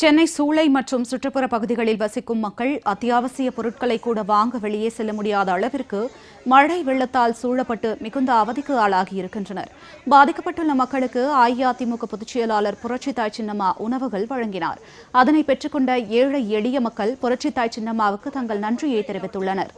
சென்னை சூளை மற்றும் சுற்றுப்புற பகுதிகளில் வசிக்கும் மக்கள் அத்தியாவசிய பொருட்களை கூட வாங்க வெளியே செல்ல முடியாத அளவிற்கு மழை வெள்ளத்தால் சூழப்பட்டு மிகுந்த அவதிக்கு ஆளாகியிருக்கின்றனர். பாதிக்கப்பட்டுள்ள மக்களுக்கு அஇஅதிமுக பொதுச் செயலாளர் புரட்சித்தாய் சின்னம்மா உணவுகள் வழங்கினார். அதனை பெற்றுக்கொண்ட ஏழை எளிய மக்கள் புரட்சித்தாய் சின்னம்மாவுக்கு தங்கள் நன்றியை தெரிவித்துள்ளனர்.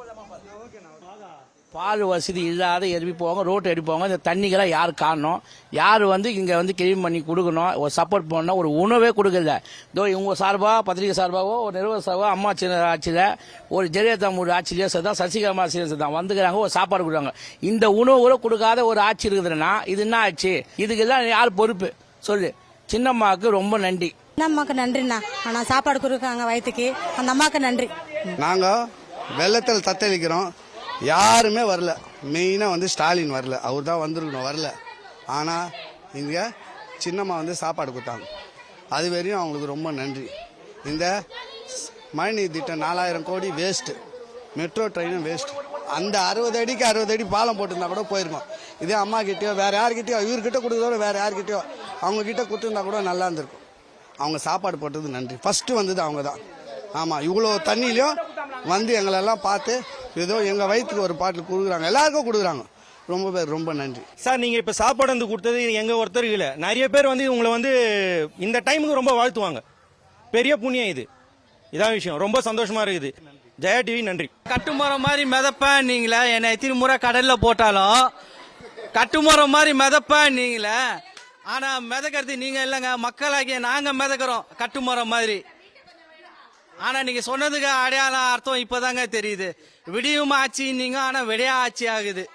பால் வசதி இல்லாத எருவி போவாங்க ரோட்டு எடுப்பி போவாங்க இந்த தண்ணிகளை யார் காரணம்? யார் வந்து இங்கே வந்து கிளீன் பண்ணி கொடுக்கணும்? ஒரு சப்போர்ட் பண்ணணும் ஒரு உணவே கொடுக்கல இதோ இவங்க சார்பாக பத்திரிகை சார்பாகவோ ஒரு நிறுவன சார்பாக அம்மா சின்ன ஆட்சியில் ஒரு ஜெயலலிதா மூணு ஆட்சியிலே தான் சசிகலா சீரியஸ் தான் வந்துக்கிறாங்க ஒரு சாப்பாடு கொடுக்குறாங்க. இந்த உணவு கூட கொடுக்காத ஒரு ஆட்சி இருக்குதுன்னா இது என்ன ஆட்சி இதுக்கெல்லாம் யார் பொறுப்பு? சொல்லு. சின்னம்மாவுக்கு ரொம்ப நன்றி. என்ன அம்மாக்கு நன்றிண்ணா. ஆனால் சாப்பாடு கொடுக்காங்க வயிற்றுக்கு அந்த அம்மாவுக்கு நன்றி. நாங்கள் வெள்ளத்தில் தத்தளிக்கிறோம். யாருமே வரல. மெயினாக வந்து ஸ்டாலின் வரல. அவர் தான் வந்திருக்கணும் வரல. ஆனால் இங்கே சின்னம்மா வந்து சாப்பாடு கொடுத்தாங்க. அது வரையும் அவங்களுக்கு ரொம்ப நன்றி. இந்த மழைநீர் திட்டம் நாலாயிரம் கோடி வேஸ்ட்டு மெட்ரோ ட்ரெயினும் வேஸ்ட் அந்த அறுபது அடிக்கு அறுபது அடி பாலம் போட்டிருந்தா கூட போயிருக்கோம். இதே அம்மா கிட்டேயோ வேறு யார்கிட்டயோ இவர்கிட்ட கொடுத்ததோட வேறு யார்கிட்டயோ அவங்கக்கிட்ட கொடுத்துருந்தா கூட நல்லா இருந்திருக்கும். அவங்க சாப்பாடு போட்டது நன்றி. ஃபஸ்ட்டு வந்தது அவங்க தான். ஆமாம் இவ்வளோ தண்ணியிலையும் வந்து எங்களெல்லாம் பார்த்து ஏதோ எங்கள் வயிற்றுக்கு ஒரு பாட்டில் கொடுக்குறாங்க. எல்லாருக்கும் கொடுக்குறாங்க. ரொம்ப பேர் ரொம்ப நன்றி. சார் நீங்க இப்ப சாப்பாடு வந்து கொடுத்தது எங்க ஒருத்தர் இல்ல. நிறைய பேர் வந்து உங்களை வந்து இந்த டைமுக்கு ரொம்ப வாழ்த்துவாங்க. பெரிய புண்ணியம் இது. இதான் விஷயம். ரொம்ப சந்தோஷமா இருக்குது. ஜெயா டிவி நன்றி. கட்டுமரம் மாதிரி மிதப்பேன் நீங்களே. என்னை எத்தனை முறை கடல்ல போட்டாலும் கட்டுமரம் மாதிரி மிதப்பேன் நீங்களே. ஆனா மிதக்கிறது நீங்க இல்லைங்க. மக்களாகிய நாங்க மிதக்கிறோம். கட்டுமரம் மாதிரி. ஆனா நீங்க சொன்னதுக்கு அடையாளம் அர்த்தம் இப்பதாங்க தெரியுது. விடியும் ஆச்சு நீங்க ஆனா விடையா ஆட்சி ஆகுது.